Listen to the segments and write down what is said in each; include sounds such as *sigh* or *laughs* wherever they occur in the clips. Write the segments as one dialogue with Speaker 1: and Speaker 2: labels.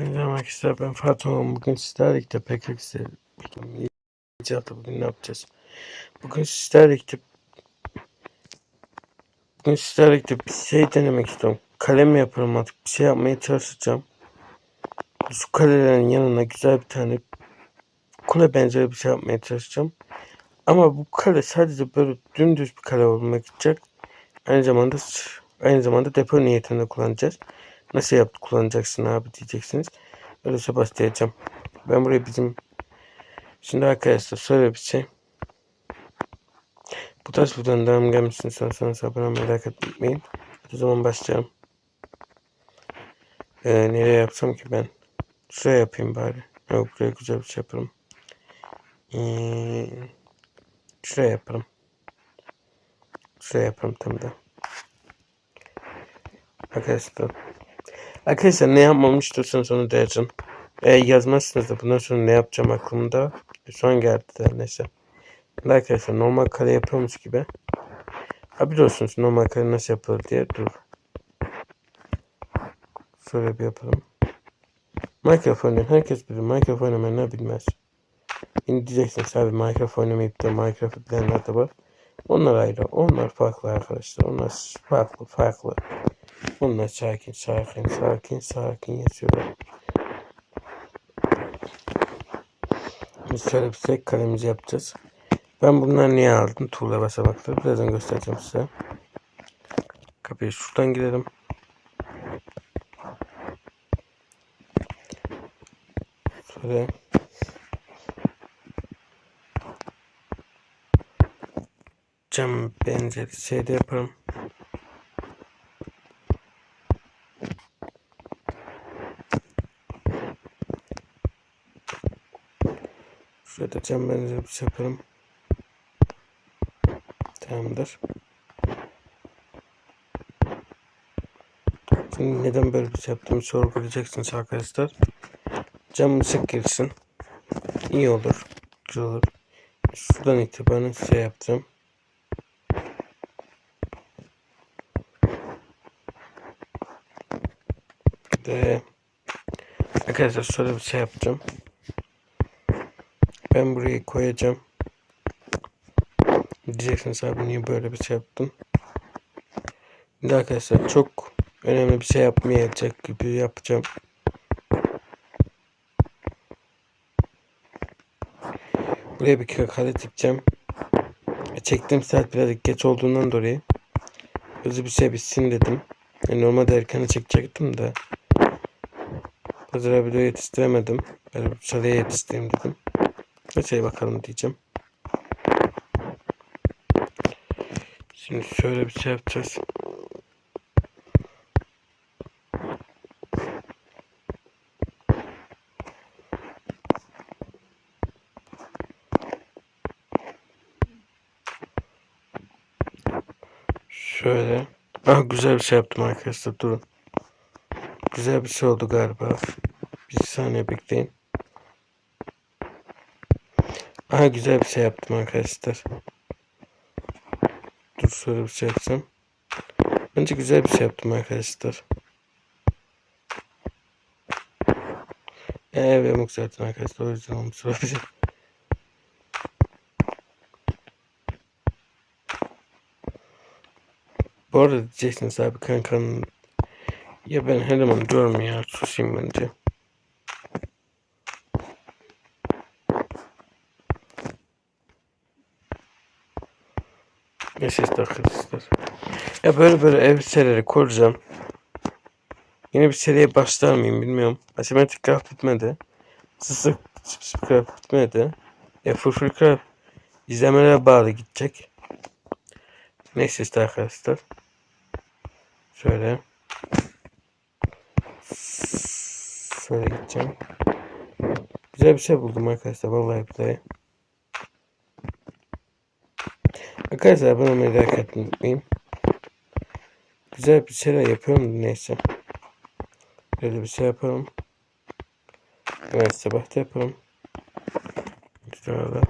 Speaker 1: Merhaba arkadaşlar ben Fatih. Bugün sizlerle birlikte PKX'de icatı bugün ne yapacağız? Bugün sizlerle birlikte Bugün sizlerle birlikte bir şey denemek istiyorum. Kalem yaparım artık bir şey yapmaya çalışacağım. Su kalelerin yanına güzel bir tane kule benzeri bir şey yapmaya çalışacağım. Ama bu kale sadece böyle dümdüz bir kale olmak için aynı zamanda aynı zamanda depo niyetinde kullanacağız. Nasıl yaptı kullanacaksın abi diyeceksiniz. Öyleyse başlayacağım. Ben buraya bizim şimdi arkadaşlar şöyle bir şey. Bu tarz videonun devam gelmesini istiyorsanız abone olmayı merak etmeyin. O zaman başlayalım. Ee, nereye yapsam ki ben? Şuraya yapayım bari. Yok buraya güzel bir şey yaparım. Ee, şuraya yaparım. Şuraya yaparım tam da. Arkadaşlar. Arkadaşlar ne yapmamı istiyorsanız onu diyeceğim. Eğer yazmazsınız da bundan sonra ne yapacağım aklımda. Son geldi de neyse. Arkadaşlar normal kare yapıyormuş gibi. Ha biliyorsunuz normal kare nasıl yapılır diye. Dur. Şöyle bir yapalım. Oynayan herkes bilir. Oynamayan ne bilmez. Şimdi diyeceksiniz abi Minecraft oynamayıp da Minecraft bilenler de var. Onlar ayrı. Onlar farklı arkadaşlar. Onlar farklı farklı. Onlar sakin sakin sakin sakin yaşıyorlar. Biz şöyle bir tek kalemizi yapacağız. Ben bunları niye aldım? Tuğla basamakları. Birazdan göstereceğim size. Kapıya şuradan girelim. Şöyle. Cam benzeri şey yaparım. Şurada cam benzeri bir şey yaparım. Tamamdır. Şimdi neden böyle bir şey yaptığımı sorgulayacaksınız arkadaşlar. Cam ışık girsin. İyi olur. Güzel olur. Şuradan itibaren şey yapacağım. Ve arkadaşlar şöyle bir şey yapacağım. Ben burayı koyacağım. Diyeceksiniz abi niye böyle bir şey yaptın? Şimdi arkadaşlar çok önemli bir şey yapmayacak gibi yapacağım. Buraya bir kare dikeceğim. E, çektiğim saat biraz geç olduğundan dolayı hızlı bir şey bitsin dedim. Yani normalde erken çekecektim de Hazır video yetiştiremedim. Böyle bir yetiştireyim dedim. Şey bakalım diyeceğim. Şimdi şöyle bir şey yapacağız. Şöyle. Ah güzel bir şey yaptım arkadaşlar durun. Güzel bir şey oldu galiba. Bir saniye bekleyin. Aha güzel bir şey yaptım arkadaşlar. Dur şöyle bir şey yapsam. Bence güzel bir şey yaptım arkadaşlar. Eee yamuk zaten arkadaşlar o yüzden olmuş olabilir. Bu arada diyeceksiniz abi kankanın ya ben her zaman diyorum ya susayım bence. İşte arkadaşlar. Ya böyle böyle ev serileri kuracağım. Yine bir seriye başlar mıyım bilmiyorum. Asimetrik craft bitmedi. Sısık craft bitmedi. E fırfır craft izlemelere bağlı gidecek. Neyse işte arkadaşlar. Şöyle. Şöyle gideceğim. Güzel bir şey buldum arkadaşlar. Vallahi billahi. Arkadaşlar bana merak etmeyin. Güzel bir şeyler yapıyorum neyse. Böyle bir şey yapalım. Evet sabah da yapalım. Şöyle.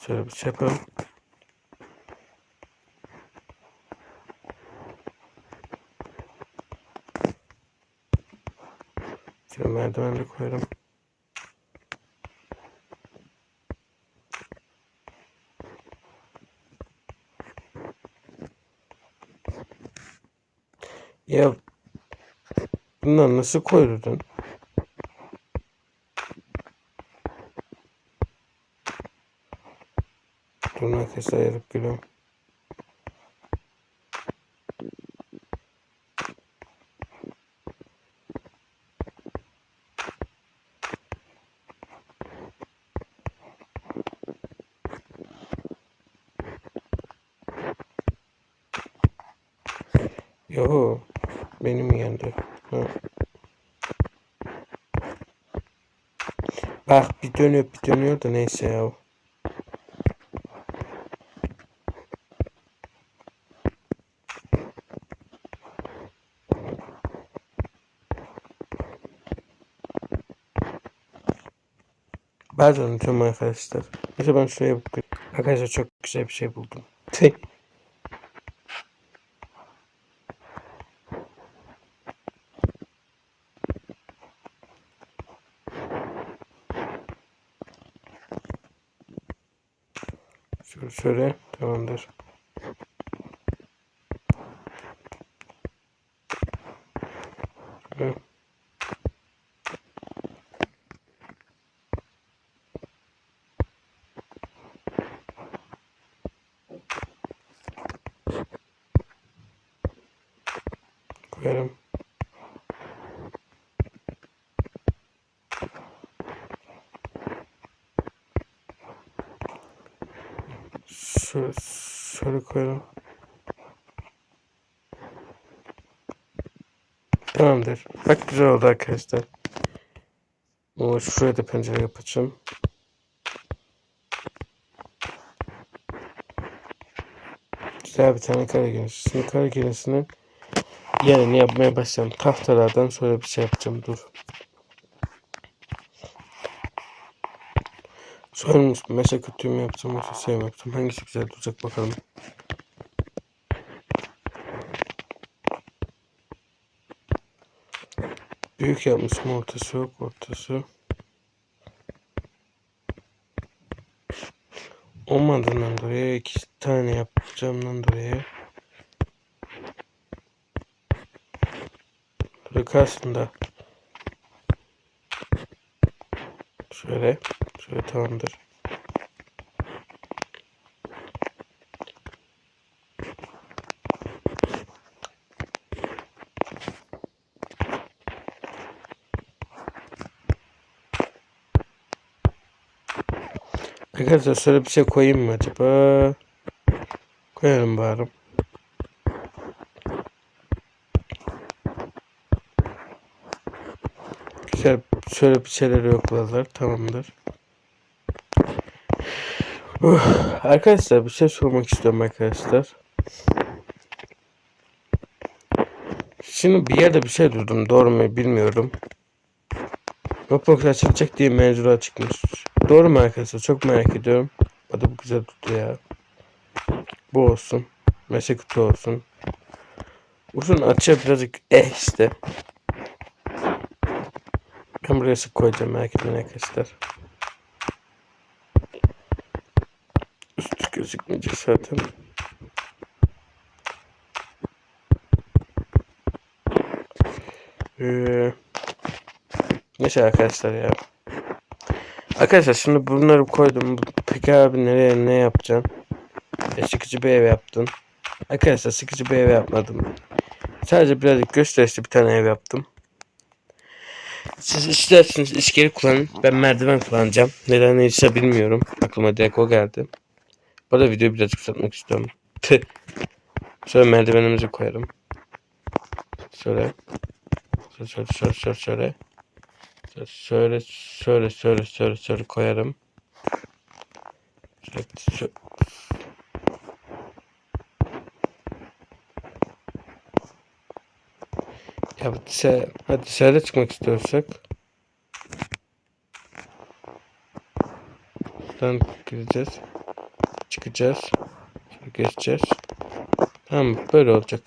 Speaker 1: Şöyle bir şey yapalım. Şöyle merdiven de koyarım. Ya bunlar nasıl koyulur? Dur nefes ayırıp gülüyorum. Yo, benim yendi. Ha. Bak bir dönüyor bir dönüyor da neyse ya. Bazen unutuyorum arkadaşlar. Mesela ben şuraya bakıyorum. Arkadaşlar çok güzel bir şey buldum. *laughs* Şöyle, şöyle tamamdır. Şöyle. Koyarım. Şöyle, şöyle koyalım. Tamamdır. Bak güzel oldu arkadaşlar. O şuraya da pencere yapacağım. Güzel bir tane kare girişi. Şimdi kare girişinin yerini yapmaya başlayalım. Tahtalardan sonra bir şey yapacağım. Dur. Sormuş. Meşe kötüyü mü yapacağım yoksa şey mi yapacağım? Hangisi güzel duracak bakalım. Büyük yapmışım ortası yok ortası. Olmadığından dolayı iki tane yapacağımdan dolayı. Böyle karşısında. Şöyle. Şöyle tamamdır. Arkadaşlar şöyle bir şey koyayım mı acaba? Koyarım bari. Güzel şöyle bir şeyler yokladılar. Tamamdır. *sighs* Arkadaşlar bir şey sormak istiyorum arkadaşlar. Şimdi bir yerde bir şey duydum. Doğru mu bilmiyorum. Roblox açılacak diye mevzular çıkmış. Doğru mu arkadaşlar? Çok merak ediyorum. Da bu güzel tuttu ya. Bu olsun. Meşe kutu olsun. Uzun açıya birazcık eh işte. Ben buraya sık koyacağım merak etmeyin arkadaşlar. Üstü gözükmeyecek zaten. Ee, neyse arkadaşlar ya. Arkadaşlar şimdi bunları koydum. Peki abi nereye ne yapacaksın? E, sıkıcı bir ev yaptın. Arkadaşlar sıkıcı bir ev yapmadım. Sadece birazcık gösterişli bir tane ev yaptım. Siz isterseniz iskele kullanın. Ben merdiven kullanacağım. Neden neyse bilmiyorum. Aklıma direkt o geldi. Bu videoyu birazcık uzatmak istiyorum. *laughs* Şöyle merdivenimizi koyarım. Şöyle şöyle şöyle şöyle. şöyle. Şöyle şöyle şöyle şöyle şöyle koyarım. Şöyle, şöyle. Ya dışarı, hadi dışarıda çıkmak istiyorsak. Buradan gireceğiz çıkacağız. Şöyle geçeceğiz. Tamam böyle olacak.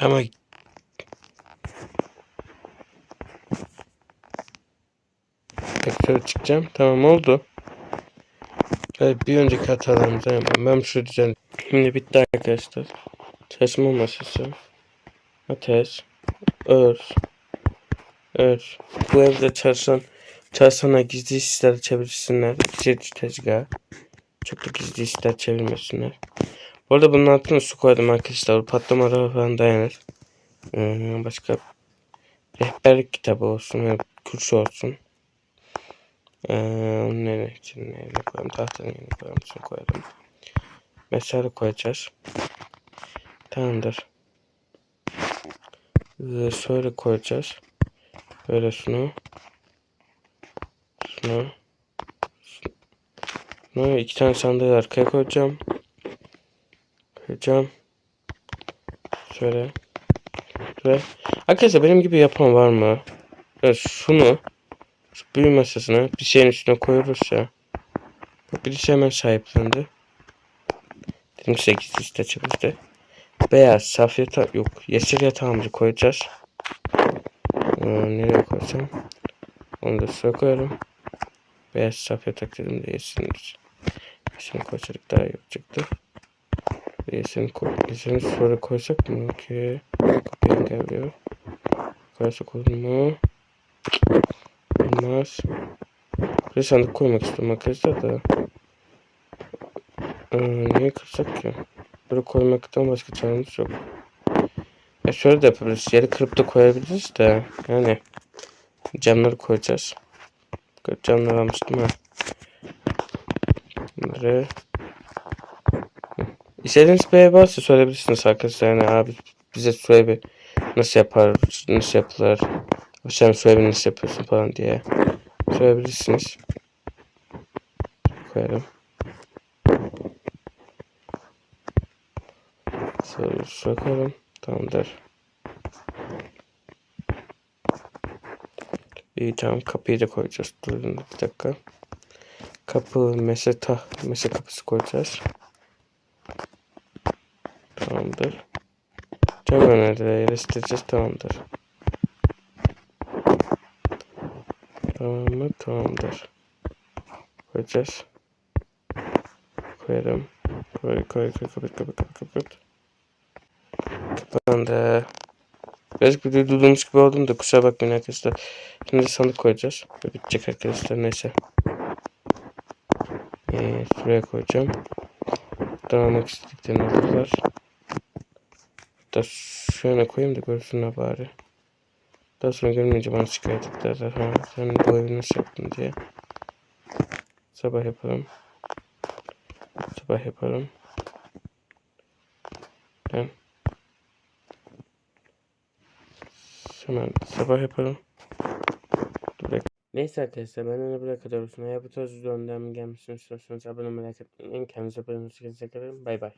Speaker 1: Ama Tekrar çıkacağım. Tamam oldu. Evet, bir önceki hatalarımızı hemen ben şu düzen. Şimdi bitti arkadaşlar. Çalışma masası. Ateş. Örs. Örs. Bu evde çalışan çalışana gizli işler çevirsinler. Gizli tezgah. Çok da gizli işler çevirmesinler. Bu arada bunun altına su koydum arkadaşlar. Patlamalara falan dayanır. Ee, başka rehberlik kitabı olsun. Kurs olsun. Ee, onun ne için ne koyalım? Tahtanın yerine koyalım. Şunu koyalım. Mesela koyacağız. Tamamdır. Ee, şöyle koyacağız. Böyle şunu. Şunu. Şunu iki tane sandığı arkaya koyacağım. Koyacağım. Şöyle. Şöyle. Arkadaşlar benim gibi yapan var mı? Ya şunu şu büyü masasına bir şeyin üstüne koyuyoruz ya. Birisi hemen sahiplendi. Dedim 8 liste çıktı. Beyaz saf yatağı yok. Yeşil yatağımızı koyacağız. Ee, nereye koysam? Onu da şuraya koyalım. Beyaz saf yatak dedim de yeşil. Yeşilini koysaydık daha iyi olacaktı. Yeşilini, koy, yeşilini şuraya koysak mı? Okey. Kapıyı engelliyor. Koyarsak olur mu? Olmaz. Bir sandık koymak istiyorum arkadaşlar da. Ee, niye kırsak ki? Böyle koymaktan başka çaremiz yok. Ya şöyle de yapabiliriz. Yeri kırıp da koyabiliriz de. Yani camları koyacağız. Camları almıştım ha. Bunları İstediğiniz bir varsa söyleyebilirsiniz arkadaşlar. Yani abi bize söyle bir nasıl yapar, nasıl yapılır. Sen söyle bir nasıl yapıyorsun falan diye. Söyleyebilirsiniz. Koyalım. Şöyle koyalım. Tamamdır. İyi tamam kapıyı da koyacağız. Durun bir dakika. Kapı meseta mese kapısı koyacağız. Tamamdır. Cam önerileri yerleştireceğiz. Tamamdır. Tamam mı? Tamamdır. Koyacağız. Koyalım. Koy koy koy kapat kapat kapat kapat. Kapandı. Birazcık bir duyduğumuz gibi oldum da kusura bakmayın arkadaşlar. Şimdi sandık koyacağız. Ve bitecek arkadaşlar neyse. Ee, şuraya koyacağım. Dağılmak istediklerini alırlar. Hatta şöyle koyayım da görsünler bari. Daha sonra görmeyince bana şikayet ederler. Ha, sen bu evi nasıl yaptın diye. Sabah yapalım. Sabah yapalım. Ben Hemen sabah yapalım. Neyse arkadaşlar ben de buraya kadar olsun. Eğer bu tarz videolardan gelmişsiniz istiyorsanız abone olmayı like etmeyi. Kendinize bakın. Bay bay.